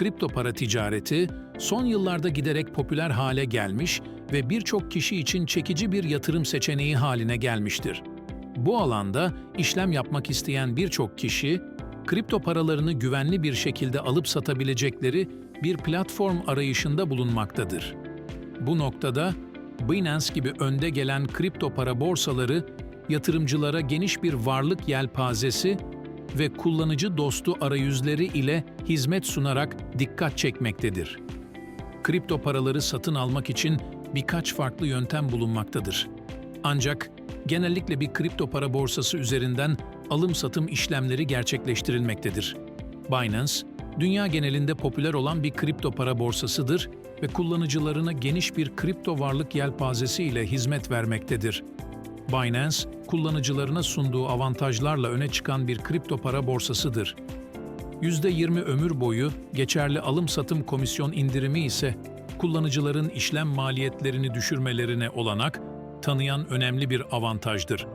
kripto para ticareti son yıllarda giderek popüler hale gelmiş ve birçok kişi için çekici bir yatırım seçeneği haline gelmiştir. Bu alanda işlem yapmak isteyen birçok kişi, kripto paralarını güvenli bir şekilde alıp satabilecekleri bir platform arayışında bulunmaktadır. Bu noktada Binance gibi önde gelen kripto para borsaları yatırımcılara geniş bir varlık yelpazesi ve kullanıcı dostu arayüzleri ile hizmet sunarak dikkat çekmektedir. Kripto paraları satın almak için birkaç farklı yöntem bulunmaktadır. Ancak genellikle bir kripto para borsası üzerinden alım-satım işlemleri gerçekleştirilmektedir. Binance, dünya genelinde popüler olan bir kripto para borsasıdır ve kullanıcılarına geniş bir kripto varlık yelpazesi ile hizmet vermektedir. Binance, kullanıcılarına sunduğu avantajlarla öne çıkan bir kripto para borsasıdır. %20 ömür boyu geçerli alım-satım komisyon indirimi ise kullanıcıların işlem maliyetlerini düşürmelerine olanak tanıyan önemli bir avantajdır.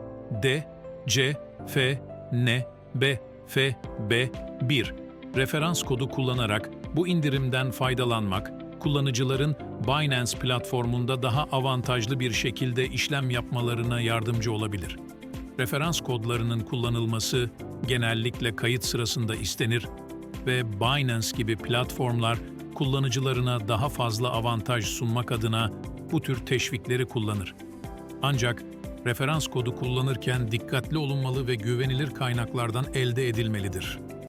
D, C, F, N, B, F, B, 1 referans kodu kullanarak bu indirimden faydalanmak, kullanıcıların Binance platformunda daha avantajlı bir şekilde işlem yapmalarına yardımcı olabilir. Referans kodlarının kullanılması genellikle kayıt sırasında istenir ve Binance gibi platformlar kullanıcılarına daha fazla avantaj sunmak adına bu tür teşvikleri kullanır. Ancak referans kodu kullanırken dikkatli olunmalı ve güvenilir kaynaklardan elde edilmelidir.